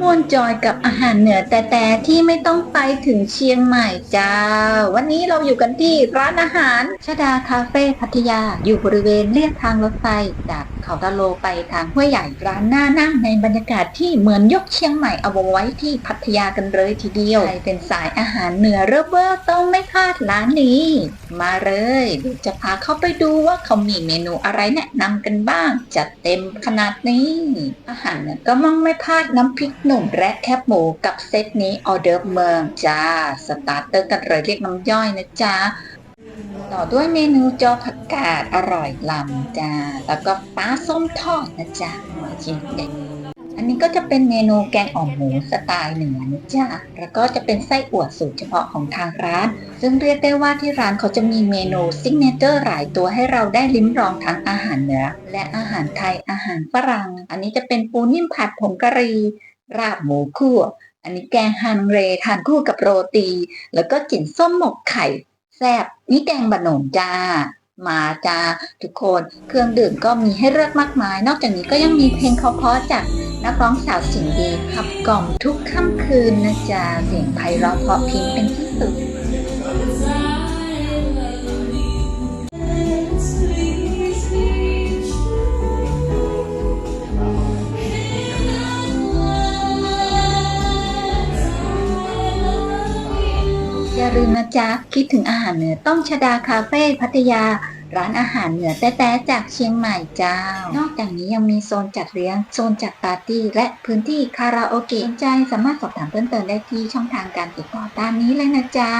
ม่วนจอยกับอาหารเหนือแต่แต่ที่ไม่ต้องไปถึงเชียงใหม่จ้า วันนี้เราอยู่กันที่ร้านอาหารชดาคาเฟ่พัทยา อยู่บริเวณเลียบทางรถไฟจากเขาตะโลไปทางห้วยใหญ่ร้านหน้านั่งในบรรยากาศที่เหมือนยกเชียงใหม่เอาไว้ที่พัทยากันเลยทีเดียวใครเป็นสายอาหารเหนือเรเวอร์ต้องไม่พลาดร้านนี้ มาเลยเดี๋ยวจะพาเข้าไปดูว่าเขามีเมนูอะไรแนะนำกันบ้างจัดเต็มขนาดนี้ อาหารเนี่ยก็มั่งไม่พลาดน้ำพริกหนุ่มและแคบหมูกับเซตนี้ออเดิร์เมืองจ้า สตาร์เตอร์กันเลยเรียกน้ำย่อยนะจ๊ะต่อด้วยเมนูจอผักกาดอร่อยลำจ้า แล้วก็ปลาส้มทอดนะจ๊ะมาชิมเด็ดอันนี้ก็จะเป็นเมนูแกงอ่อมหมูสไตล์เหนือนะจ๊ะแล้วก็จะเป็นไส้อั่วสูตรเฉพาะของทางร้าน ซึ่งเรียกได้ว่าที่ร้านเขาจะมีเมนูซิกเนเจอร์หลายตัวให้เราได้ลิ้มลองทั้งอาหารเหนือ และอาหารไทยอาหารฝรั่ง อันนี้จะเป็นปูนิ่มผัดผงกะหรี่ ราดหมูคั่ว อันนี้แกงฮังเรทานคู่กับโรตี แล้วก็จิ่นส้มหมกไข่แซ่บนี่แกงบะหนงจ้า มาจ้าทุกคนเครื่องดื่มก็มีให้เลือกมากมาย นอกจากนี้ก็ยังมีเพลงเพราะๆจากนักร้องสาวเสียงดีขับกล่อมทุกค่ำคืนนะจ๊ะเสียงไพเราะเพราะพิ้งเป็นที่สุด อย่าลืมนะจ๊ะ คิดถึงอาหารเหนือต้องชดาคาเฟ่พัทยา ร้านอาหารเหนือแต้ๆจากเชียงใหม่เจ้า นอกจากนี้ยังมีโซนจัดเลี้ยง โซนจัดปาร์ตี้และพื้นที่คาราโอเกะสนใจสามารถสอบถามเพิ่มเติมได้ที่ช่องทางการติดต่อตามนี้เลยนะจ๊ะ